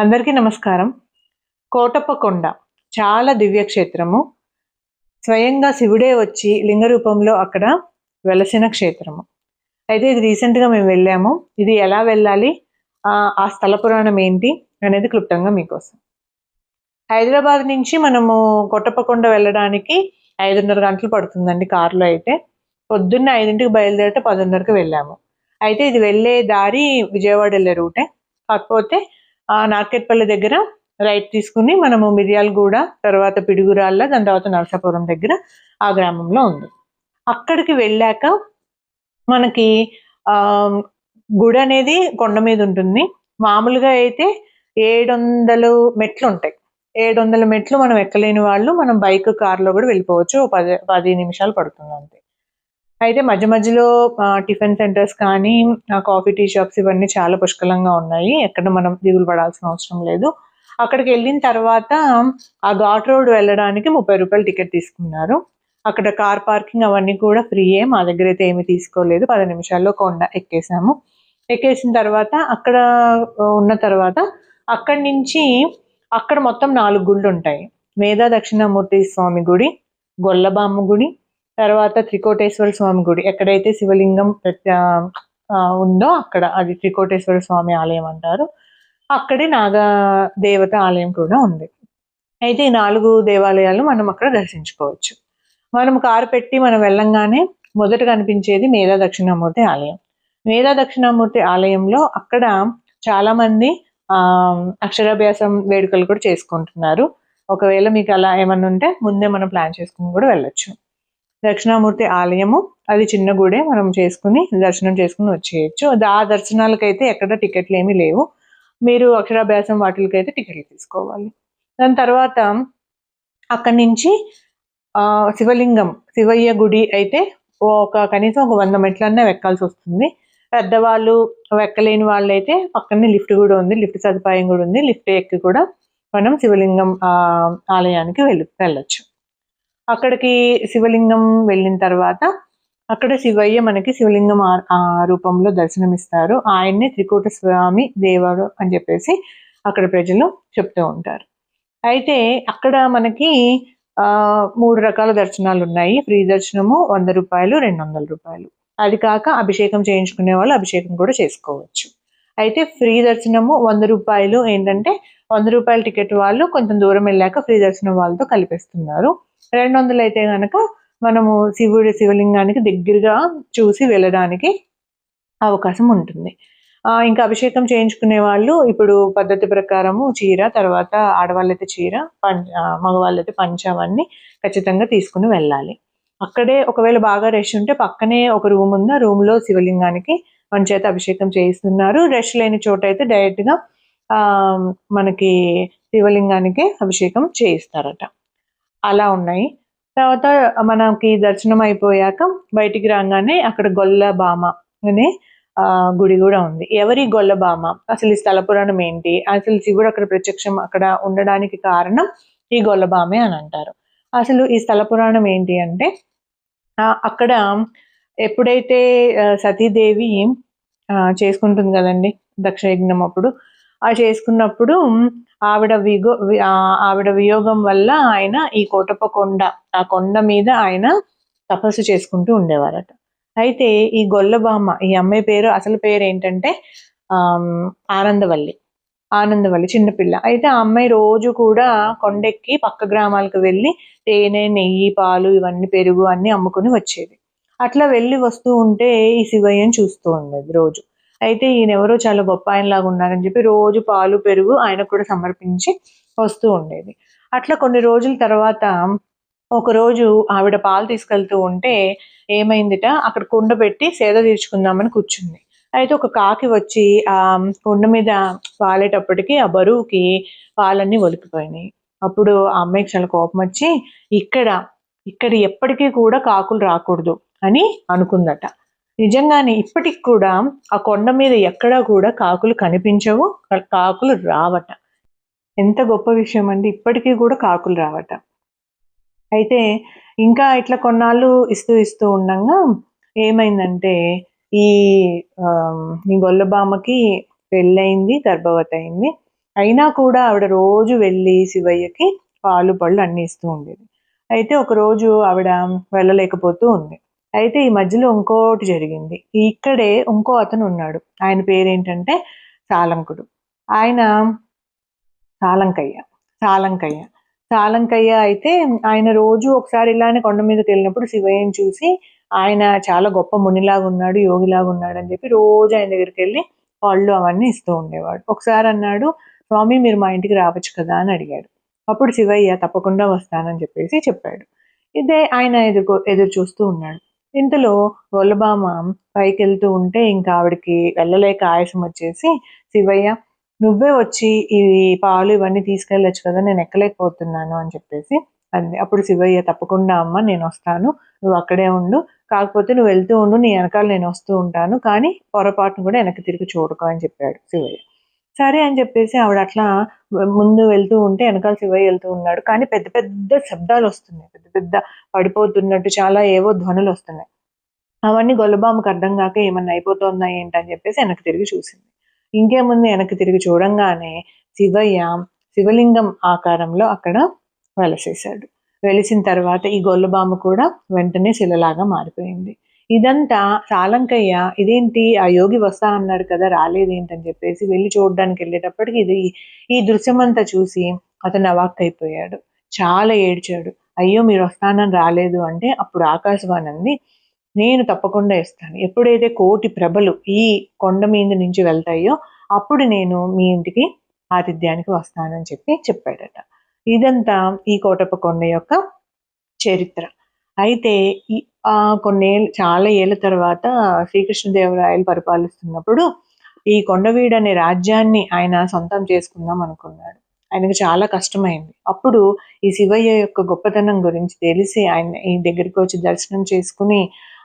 అందరికీ నమస్కారం. కోటప్పకొండ చాలా దివ్యక్షేత్రము. స్వయంగా శివుడే వచ్చి లింగ రూపంలో అక్కడ వెలసిన క్షేత్రము. అయితే ఇది రీసెంట్గా మేము వెళ్ళాము. ఇది ఎలా వెళ్ళాలి? ఆ స్థల పురాణం ఏంటి అనేది క్లుప్తంగా మీకోసం. హైదరాబాద్ నుంచి మనము కొట్టపకొండ వెళ్ళడానికి ఐదున్నర గంటలు పడుతుందండి కారులో అయితే. పొద్దున్న ఐదింటికి బయలుదేరితే పదిన్నరకు వెళ్ళాము. అయితే ఇది వెళ్ళే దారి విజయవాడ వెళ్ళే రూటే. కాకపోతే నార్కెట్పల్లి దగ్గర రైట్ తీసుకుని మనము మిర్యాలగూడ తర్వాత పిడుగురాళ్ళ దాని తర్వాత నరసాపురం దగ్గర ఆ గ్రామంలో ఉంది. అక్కడికి వెళ్ళాక మనకి ఆ గుడి అనేది కొండ మీద ఉంటుంది. మామూలుగా అయితే ఏడు వందలు మెట్లు ఉంటాయి. ఏడు వందల మెట్లు మనం ఎక్కలేని వాళ్ళు మనం బైక్ కార్లో కూడా వెళ్ళిపోవచ్చు. పది పది నిమిషాలు పడుతుంది అంతే. అయితే మధ్య మధ్యలో టిఫిన్ సెంటర్స్ కానీ కాఫీ టీ షాప్స్ ఇవన్నీ చాలా పుష్కలంగా ఉన్నాయి. ఎక్కడ మనం దిగులు పడాల్సిన అవసరం లేదు. అక్కడికి వెళ్ళిన తర్వాత ఆ ఘాట్ రోడ్ వెళ్ళడానికి ముప్పై రూపాయలు టికెట్ తీసుకున్నారు. అక్కడ కార్ పార్కింగ్ అవన్నీ కూడా ఫ్రీయే. మా దగ్గర అయితే ఏమి తీసుకోలేదు. పది నిమిషాల్లో కొండ ఎక్కేసాము. ఎక్కేసిన తర్వాత అక్కడ ఉన్న తర్వాత అక్కడి నుంచి అక్కడ మొత్తం నాలుగు గుళ్ళు ఉంటాయి. మేధా దక్షిణామూర్తి స్వామి గుడి గొల్లబామ్మ గుడి తర్వాత త్రికోటేశ్వర స్వామి గుడి. ఎక్కడైతే శివలింగం ఉందో అక్కడ అది త్రికోటేశ్వర స్వామి ఆలయం అంటారు. అక్కడే నాగా దేవత ఆలయం కూడా ఉంది. అయితే ఈ నాలుగు దేవాలయాలు మనం అక్కడ దర్శించుకోవచ్చు. మనం కారు పెట్టి మనం వెళ్ళంగానే మొదట కనిపించేది మేధా దక్షిణామూర్తి ఆలయం. మేధా దక్షిణామూర్తి ఆలయంలో అక్కడ చాలా మంది ఆ అక్షరాభ్యాసం వేడుకలు కూడా చేసుకుంటున్నారు. ఒకవేళ మీకు అలా ఏమన్నా ఉంటే ముందే మనం ప్లాన్ చేసుకుని కూడా వెళ్ళొచ్చు. దక్షిణామూర్తి ఆలయము అది చిన్న గుడే మనం చేసుకుని దర్శనం చేసుకుని వచ్చేయచ్చు. ఆ దర్శనాలకైతే ఎక్కడ టికెట్లు ఏమీ లేవు. మీరు అక్షరాభ్యాసం వాటికైతే టికెట్లు తీసుకోవాలి. దాని తర్వాత అక్కడి నుంచి శివలింగం శివయ్య గుడి అయితే ఒక కనీసం ఒక వంద మెట్లన్నా ఎక్కాల్సి వస్తుంది. పెద్దవాళ్ళు ఎక్కలేని వాళ్ళు అయితే పక్కనే లిఫ్ట్ కూడా ఉంది లిఫ్ట్ సదుపాయం కూడా ఉంది. లిఫ్ట్ ఎక్కి కూడా మనం శివలింగం ఆలయానికి వెళ్ళి వెళ్ళొచ్చు. అక్కడికి శివలింగం వెళ్ళిన తర్వాత అక్కడ శివయ్య మనకి శివలింగం ఆ- రూపంలో దర్శనమిస్తారు. ఆయన్నే త్రికూట స్వామి దేవుడు అని చెప్పేసి అక్కడ ప్రజలు చెప్తూ ఉంటారు. అయితే అక్కడ మనకి మూడు రకాల దర్శనాలు ఉన్నాయి. ఫ్రీ దర్శనము వంద రూపాయలు రెండు వందల రూపాయలు. అది కాక అభిషేకం చేయించుకునే వాళ్ళు అభిషేకం కూడా చేసుకోవచ్చు. అయితే ఫ్రీ దర్శనము వంద రూపాయలు ఏంటంటే వంద రూపాయల టికెట్ వాళ్ళు కొంచెం దూరం వెళ్ళాక ఫ్రీ దర్శనం వాళ్ళతో కలిపేస్తున్నారు. రెండు వందలు అయితే కనుక మనము శివుడి శివలింగానికి దగ్గరగా చూసి వెళ్ళడానికి అవకాశం ఉంటుంది. ఇంకా అభిషేకం చేయించుకునే వాళ్ళు ఇప్పుడు పద్ధతి ప్రకారము చీర తర్వాత ఆడవాళ్ళైతే చీర పం మగవాళ్ళైతే పంచ అవన్నీ ఖచ్చితంగా తీసుకుని వెళ్ళాలి. అక్కడే ఒకవేళ బాగా రష్ ఉంటే పక్కనే ఒక రూమ్ ఉంది ఆ రూమ్లో శివలింగానికి మన చేత అభిషేకం చేయిస్తున్నారు. రష్ లేని చోట అయితే డైరెక్ట్గా మనకి శివలింగానికి అభిషేకం చేయిస్తారట. అలా ఉన్నాయి. తర్వాత మనకి దర్శనం అయిపోయాక బయటికి రాగానే అక్కడ గొల్ల బామ అనే గుడి కూడా ఉంది. ఎవరి గొల్లబామ అసలు ఈ స్థల పురాణం ఏంటి? అసలు శివుడు అక్కడ ప్రత్యక్షం అక్కడ ఉండడానికి కారణం ఈ గొల్లబామే అని అంటారు. అసలు ఈ స్థల పురాణం ఏంటి అంటే అక్కడ ఎప్పుడైతే సతీదేవి చేసుకుంటుంది కదండి దక్షయజ్ఞం అప్పుడు ఆ చేసుకున్నప్పుడు ఆవిడ విగో ఆ, ఆవిడ వియోగం వల్ల ఆయన ఈ కోటప్ప కొండ ఆ కొండ మీద ఆయన తపస్సు చేసుకుంటూ ఉండేవారట. అయితే ఈ గొల్లబామ్మ ఈ అమ్మాయి పేరు అసలు పేరు ఏంటంటే ఆనందవల్లి ఆనందవల్లి చిన్నపిల్ల. అయితే ఆ అమ్మాయి రోజు కూడా కొండెక్కి పక్క గ్రామాలకు వెళ్ళి తేనె నెయ్యి పాలు ఇవన్నీ పెరుగు అన్ని అమ్ముకుని వచ్చేది. అట్లా వెళ్ళి వస్తూ ఉంటే ఈ శివయ్యని చూస్తూ ఉండేది రోజు. అయితే ఈయన ఎవరో చాలా గొప్ప ఆయనలాగా ఉన్నారని చెప్పి రోజు పాలు పెరుగు ఆయనకు కూడా సమర్పించి వస్తూ ఉండేది. అట్లా కొన్ని రోజుల తర్వాత ఒకరోజు ఆవిడ పాలు తీసుకెళ్తూ ఉంటే ఏమైందిట? అక్కడ కుండ పెట్టి సేద తీర్చుకుందామని కూర్చుంది. అయితే ఒక కాకి వచ్చి ఆ కుండ మీద పాలేటప్పటికి ఆ బరువుకి పాలన్నీ ఒలికిపోయినాయి. అప్పుడు ఆ అమ్మాయికి చాలా కోపం వచ్చి ఇక్కడ ఇక్కడ ఎప్పటికీ కూడా కాకులు రాకూడదు అని అనుకుందట. నిజంగానే ఇప్పటికి కూడా ఆ కొండ మీద ఎక్కడా కూడా కాకులు కనిపించవు కాకులు రావట. ఎంత గొప్ప విషయం అండి ఇప్పటికీ కూడా కాకులు రావట. అయితే ఇంకా ఇట్లా కొన్నాళ్ళు ఇస్తూ ఇస్తూ ఉండంగా ఏమైందంటే ఈ ఈ గొల్లబామ్మకి పెళ్ళయింది గర్భవతి అయింది. అయినా కూడా ఆవిడ రోజు వెళ్ళి శివయ్యకి పాలు పళ్ళు అన్ని ఇస్తూ ఉండేది. అయితే ఒకరోజు ఆవిడ వెళ్ళలేకపోతూ ఉంది. అయితే ఈ మధ్యలో ఇంకోటి జరిగింది. ఇక్కడే ఇంకో అతను ఉన్నాడు. ఆయన పేరేంటంటే సాలంకుడు. ఆయన సాలంకయ్య. సాలంకయ్య. సాలంకయ్య అయితే ఆయన రోజు ఒకసారి ఇలానే కొండ మీదకి వెళ్ళినప్పుడు శివయ్యని చూసి ఆయన చాలా గొప్ప మునిలాగా ఉన్నాడు యోగిలాగా ఉన్నాడు అని చెప్పి రోజు ఆయన దగ్గరికి వెళ్ళి పళ్ళు అవన్నీ ఇస్తూ ఉండేవాడు. ఒకసారి అన్నాడు స్వామి మీరు మా ఇంటికి రావచ్చు కదా అని అడిగాడు. అప్పుడు శివయ్య తప్పకుండా వస్తానని చెప్పేసి చెప్పాడు. ఇదే ఆయన ఎదుర్కో ఎదురు చూస్తూ ఉన్నాడు. ఇంతలో గొల్లబామ పైకి వెళ్తూ ఉంటే ఇంకా ఆవిడకి వెళ్ళలేక ఆయాసం వచ్చేసి శివయ్య నువ్వే వచ్చి ఈ పాలు ఇవన్నీ తీసుకెళ్ళొచ్చు కదా నేను ఎక్కలేకపోతున్నాను అని చెప్పేసి అంది. అప్పుడు శివయ్య తప్పకుండా అమ్మ నేను వస్తాను. నువ్వు అక్కడే ఉండు. కాకపోతే నువ్వు వెళ్తూ ఉండు నీ వెనకాల నేను వస్తూ ఉంటాను. కానీ పొరపాటును కూడా వెనక్కి తిరిగి చూడకు అని చెప్పాడు శివయ్య. సరే అని చెప్పేసి ఆవిడ అట్లా ముందు వెళ్తూ ఉంటే వెనకాల శివయ్య వెళ్తూ ఉన్నాడు. కానీ పెద్ద పెద్ద శబ్దాలు వస్తున్నాయి. పెద్ద పెద్ద పడిపోతున్నట్టు చాలా ఏవో ధ్వనులు వస్తున్నాయి. అవన్నీ గొల్లబామకు అర్థం కాక ఏమన్నా అయిపోతుందా ఏంటని చెప్పేసి వెనక్కి తిరిగి చూసింది. ఇంకేముంది? వెనక్కి తిరిగి చూడంగానే శివయ్య శివలింగం ఆకారంలో అక్కడ వెలసేశాడు. వెలిసిన తర్వాత ఈ గొల్లబామ కూడా వెంటనే శిలలాగా మారిపోయింది. ఇదంతా సాలంకయ్య ఇదేంటి? ఆ యోగి వస్తా అన్నాడు కదా రాలేదేంటని చెప్పేసి వెళ్ళి చూడడానికి వెళ్ళేటప్పటికి ఇది ఈ దృశ్యమంతా చూసి అతను అవాక్ అయిపోయాడు చాలా ఏడ్చాడు. అయ్యో మీరు వస్తానని రాలేదు అంటే అప్పుడు ఆకాశవాణి అంది నేను తప్పకుండా ఇస్తాను. ఎప్పుడైతే కోటి ప్రభలు ఈ కొండ మీద నుంచి వెళ్తాయో అప్పుడు నేను మీ ఇంటికి ఆతిథ్యానికి వస్తానని చెప్పి చెప్పాడట. ఇదంతా ఈ కోటప్ప కొండ యొక్క చరిత్ర. అయితే ఈ కొన్నేళ్ళు చాలా ఏళ్ళ తర్వాత శ్రీకృష్ణదేవరాయలు పరిపాలిస్తున్నప్పుడు ఈ కొండవీడు అనే రాజ్యాన్ని ఆయన సొంతం చేసుకుందాం అనుకున్నాడు. ఆయనకు చాలా కష్టమైంది. అప్పుడు ఈ శివయ్య యొక్క గొప్పతనం గురించి తెలిసి ఆయన ఈ దగ్గరికి వచ్చి దర్శనం చేసుకుని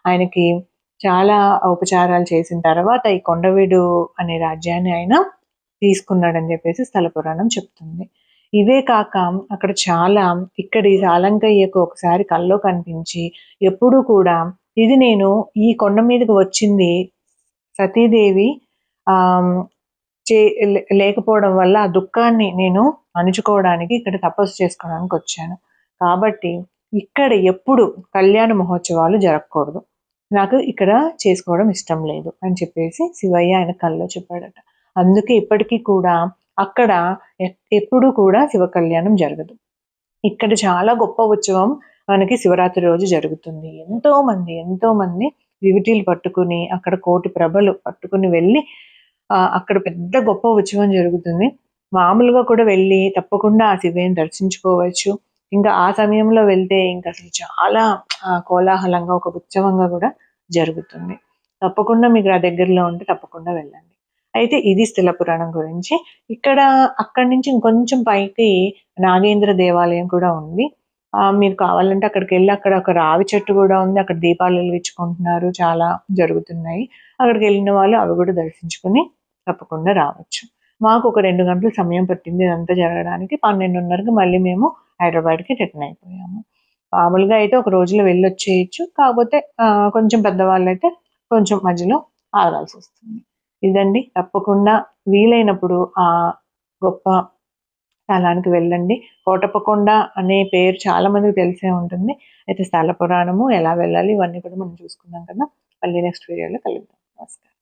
ఆయనకి చాలా ఉపచారాలు చేసిన తర్వాత ఈ కొండవీడు అనే రాజ్యాన్ని ఆయన తీసుకున్నాడని చెప్పేసి స్థల పురాణం చెప్తుంది. ఇవే కాక అక్కడ చాలా ఇక్కడి సాలంకయ్యకు ఒకసారి కల్లో కనిపించి ఎప్పుడూ కూడా ఇది నేను ఈ కొండ మీదకు వచ్చింది సతీదేవి ఆ చే లేకపోవడం వల్ల ఆ దుఃఖాన్ని నేను అణుచుకోవడానికి ఇక్కడ తపస్సు చేసుకోవడానికి వచ్చాను. కాబట్టి ఇక్కడ ఎప్పుడు కళ్యాణ మహోత్సవాలు జరగకూడదు. నాకు ఇక్కడ చేసుకోవడం ఇష్టం లేదు అని చెప్పేసి శివయ్య ఆయన కల్లో చెప్పాడట. అందుకే ఇప్పటికీ కూడా అక్కడ ఎప్పుడు కూడా శివ కళ్యాణం జరగదు. ఇక్కడ చాలా గొప్ప ఉత్సవం మనకి శివరాత్రి రోజు జరుగుతుంది. ఎంతో మంది ఎంతో మంది వివిటీలు పట్టుకుని అక్కడ కోటి ప్రభలు పట్టుకుని వెళ్ళి అక్కడ పెద్ద గొప్ప ఉత్సవం జరుగుతుంది. మామూలుగా కూడా వెళ్ళి తప్పకుండా ఆ శివయ్యని దర్శించుకోవచ్చు. ఇంకా ఆ సమయంలో వెళ్తే ఇంకా అసలు చాలా కోలాహలంగా ఒక ఉత్సవంగా కూడా జరుగుతుంది. తప్పకుండా మీకు ఆ దగ్గరలో ఉంటే తప్పకుండా వెళ్ళండి. అయితే ఇది స్థిల పురాణం గురించి. ఇక్కడ అక్కడి నుంచి ఇంకొంచెం పైకి నాగేంద్ర దేవాలయం కూడా ఉంది. మీరు కావాలంటే అక్కడికి వెళ్ళి అక్కడ ఒక రావి చెట్టు కూడా ఉంది. అక్కడ దీపాలు వెలిగించుకుంటున్నారు. చాలా జరుగుతున్నాయి. అక్కడికి వెళ్ళిన వాళ్ళు అవి కూడా దర్శించుకుని తప్పకుండా రావచ్చు. మాకు ఒక రెండు గంటల సమయం పట్టింది ఇదంతా జరగడానికి. పన్నెండున్నరకు మళ్ళీ మేము హైదరాబాద్కి రిటర్న్ అయిపోయాము. మామూలుగా అయితే ఒక రోజులో వెళ్ళొచ్చేయచ్చు. కాకపోతే కొంచెం పెద్దవాళ్ళు అయితే కొంచెం మధ్యలో ఆగాల్సి వస్తుంది. ఇదండి. తప్పకుండా వీలైనప్పుడు ఆ గొప్ప స్థలానికి వెళ్ళండి. కోటప్పకొండ అనే పేరు చాలా మందికి తెలిసే ఉంటుంది. అయితే స్థల పురాణము ఎలా వెళ్ళాలి ఇవన్నీ కూడా మనం చూసుకున్నాం కదా. మళ్ళీ నెక్స్ట్ వీడియోలో కలుద్దాం. నమస్కారం.